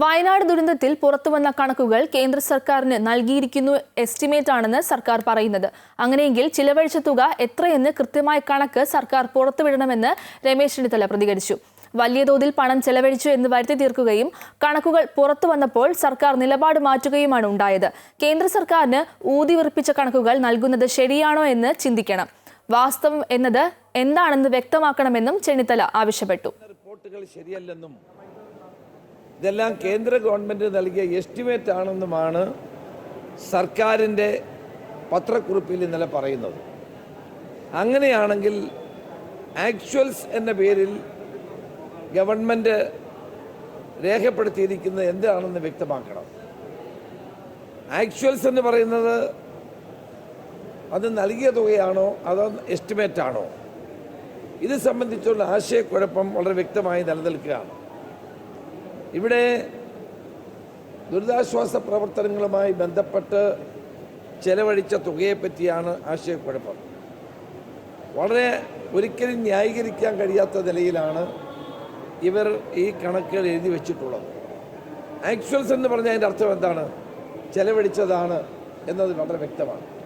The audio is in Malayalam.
വയനാട് ദുരന്തത്തിൽ പുറത്തുവന്ന കണക്കുകൾ കേന്ദ്ര സർക്കാരിന് നൽകിയിരിക്കുന്നു എസ്റ്റിമേറ്റ് ആണെന്ന് സർക്കാർ പറയുന്നത്. അങ്ങനെയെങ്കിൽ ചിലവഴിച്ച തുക എത്രയെന്ന് കൃത്യമായ കണക്ക് സർക്കാർ പുറത്തുവിടണമെന്ന് രമേശ് ചെന്നിത്തല പ്രതികരിച്ചു. വലിയ തോതിൽ പണം ചെലവഴിച്ചു എന്ന് വരുത്തി തീർക്കുകയും കണക്കുകൾ പുറത്തു വന്നപ്പോൾ സർക്കാർ നിലപാട് മാറ്റുകയുമാണ് ഉണ്ടായത്. കേന്ദ്ര സർക്കാരിന് ഊതിവിറപ്പിച്ച കണക്കുകൾ നൽകുന്നത് ശരിയാണോ എന്ന് ചിന്തിക്കണം. വാസ്തവം എന്നത് എന്താണെന്ന് വ്യക്തമാക്കണമെന്നും ചെന്നിത്തല ആവശ്യപ്പെട്ടു. റിപ്പോർട്ടുകൾ ഇതെല്ലാം കേന്ദ്ര ഗവൺമെന്റ് നൽകിയ എസ്റ്റിമേറ്റ് ആണെന്നുമാണ് സർക്കാരിന്റെ പത്രക്കുറിപ്പിൽ ഇന്നലെ പറയുന്നത്. അങ്ങനെയാണെങ്കിൽ ആക്ച്വൽസ് എന്ന പേരിൽ ഗവൺമെന്റ് രേഖപ്പെടുത്തിയിരിക്കുന്നത് എന്താണെന്ന് വ്യക്തമാക്കണം. ആക്ച്വൽസ് എന്ന് പറയുന്നത് അത് നൽകിയ തുകയാണോ അതോ എസ്റ്റിമേറ്റ് ആണോ? ഇത് സംബന്ധിച്ചുള്ള ആശയക്കുഴപ്പം വളരെ വ്യക്തമായി നിലനിൽക്കുകയാണ്. ഇവിടെ ദുരിതാശ്വാസ പ്രവർത്തനങ്ങളുമായി ബന്ധപ്പെട്ട് ചെലവഴിച്ച തുകയെ പറ്റിയാണ് ആശയക്കുഴപ്പം. വളരെ ഒരിക്കലും ന്യായീകരിക്കാൻ കഴിയാത്ത നിലയിലാണ് ഇവർ ഈ കണക്കുകൾ എഴുതി വെച്ചിട്ടുള്ളത്. ആക്ച്വൽസ് എന്ന് പറഞ്ഞാൽ അതിന്റെ അർത്ഥം എന്താണ്? ചെലവഴിച്ചതാണ് എന്നത് വളരെ വ്യക്തമാണ്.